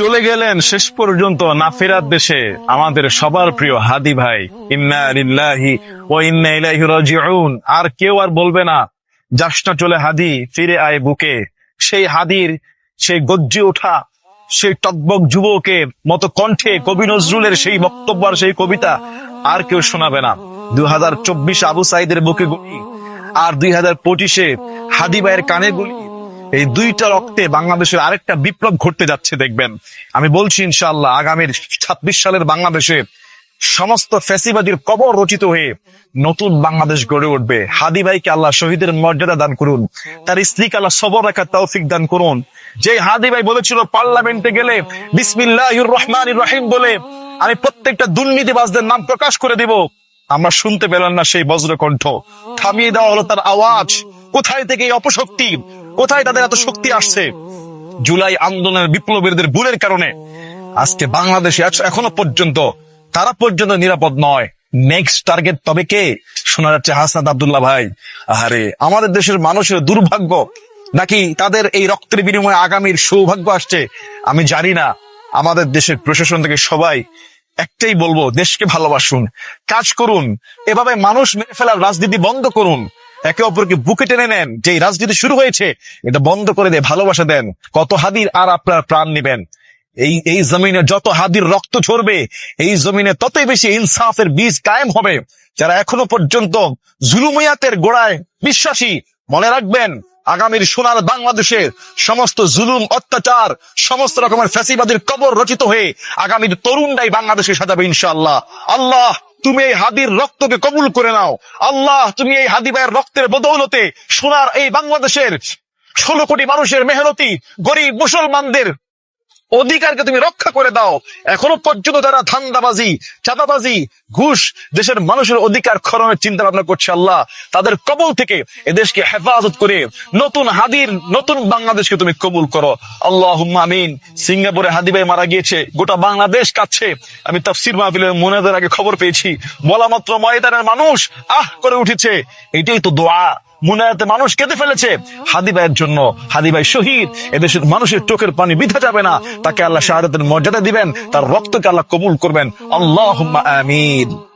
চলে গেলেন শেষ পর্যন্ত না ফেরার দেশে। আমাদের সবার প্রিয় হাদি ভাই, ইন্না আর কেউ আর বলবে না যাসনা চলে হাদি ফিরে আয় বুকে। সেই হাদির, সেই গজ্জে ওঠা, সেই টকবক যুবকের মতো কণ্ঠে কবি নজরুলের সেই বক্তব্য আর সেই কবিতা আর কেউ শোনাবে না। দুই হাজার চব্বিশ আবু সাইদের বুকে গুলি, আর দুই হাজার পঁচিশে হাদি ভাইয়ের কানে গুলি এই দুইটা রক্তে বাংলাদেশের আরেকটা বিপ্লব ঘটতে যাচ্ছে, দেখবেন। আমি বলছি, ইনশাআল্লাহ আগামীর ছাব্বিশ সালের বাংলাদেশে সমস্ত ফ্যাসিবাদীর কবর রচিত হয়ে নতুন বাংলাদেশ গড়ে উঠবে। হাদি ভাইকে আল্লাহ শহীদের মর্যাদা দান করুন। তার স্ত্রীকে আল্লাহ সবর রাখার তৌফিক দান করুন। যে হাদি ভাই বলেছিল, পার্লামেন্টে গেলে বিসমিল্লাহির রহমানির রহিম বলে আমি প্রত্যেকটা দুর্নীতিবাজদের নাম প্রকাশ করে দিব। আমরা শুনতে পেলাম না সেই বজ্রকণ্ঠ। থামিয়ে দেওয়া হলো তার আওয়াজ। কোথায় থেকে এই অপশক্তি? কোথায় তাদের এত শক্তি আসছে? জুলাই আন্দোলনের বিপ্লবীদের ভুলের কারণে আজকে বাংলাদেশে এখনও পর্যন্ত তারা পর্যন্ত নিরাপদ নয়। নেক্সট টার্গেট তবে কে? শোনা যাচ্ছে হাসনাদ আব্দুল্লাহ ভাই। আরে আমাদের দেশের মানুষের দুর্ভাগ্য নাকি তাদের এই রক্তের বিনিময়ে আগামীর সৌভাগ্য আসছে? আমি জানি না। আমাদের দেশের প্রশাসন থেকে সবাই একটাই বলব, দেশকে ভালোবাসুন, কাজ করুন, এভাবে মানুষ মেরে ফেলার রাজনীতি বন্ধ করুন। একে অপরকে বুকে টেনে নেন। যে রাজনীতি শুরু হয়েছে, এটা বন্ধ করে দিয়ে ভালোবাসা দেন। কত হাদির আর আপনার প্রাণ নিবেন? এই এই জমিনে যত হাদির রক্ত ঝরবে, এই জমিনে ততই বেশি ইনসাফের বীজ কায়েম হবে। যারা এখনও পর্যন্ত জুলুমিয়াতের গোড়ায় বিশ্বাসী, মনে রাখবেন, আগামীর সোনার বাংলাদেশের সমস্ত জুলুম, অত্যাচার, সমস্ত রকমের ফ্যাসিবাদীর কবর রচিত হয়ে আগামীর তরুণরাই বাংলাদেশে সাজাবে ইনশাআল্লাহ। আল্লাহ! তুমি এই হাদির রক্তকে কবুল করে নাও। আল্লাহ, তুমি এই হাদি ভাইয়ের রক্তের বদৌলতে সোনার এই বাংলাদেশের ষোলো কোটি মানুষের মেহনতি, গরিব মুসলমানদের অধিকারকে তুমি রক্ষা করে দাও। এখনও পর্যন্ত যারা ধান্দাবাজি, চাঁদাবাজি, ঘুষ দেশের মানুষের অধিকার খরণের চিন্তা ভাবনা করছে আল্লাহ, তাদের কবল থেকে এদেশকে হেফাজত করে নতুন হাদির, নতুন বাংলাদেশকে তুমি কবুল করো। আল্লাহ আমিন। সিঙ্গাপুরে হাদি ভাই মারা গিয়েছে, গোটা বাংলাদেশ কাচ্ছে আমি তাফসির মাহফিলের মোনাদের আগে খবর পেয়েছি। বলা মাত্র ময়দানের মানুষ আহ করে উঠেছে। এটাই তো দোয়া। মুনায়াতে মানুষ কেঁদে ফেলেছে। হাদি ভাইয়ের জন্য, হাদি ভাই শহীদ। এদেশের মানুষের চোখের পানি বিধা যাবে না। তাকে আল্লাহ শাহাদাতের মর্যাদা দিবেন, তার রক্তকে আল্লাহ কবুল করবেন। আল্লাহ আমিন।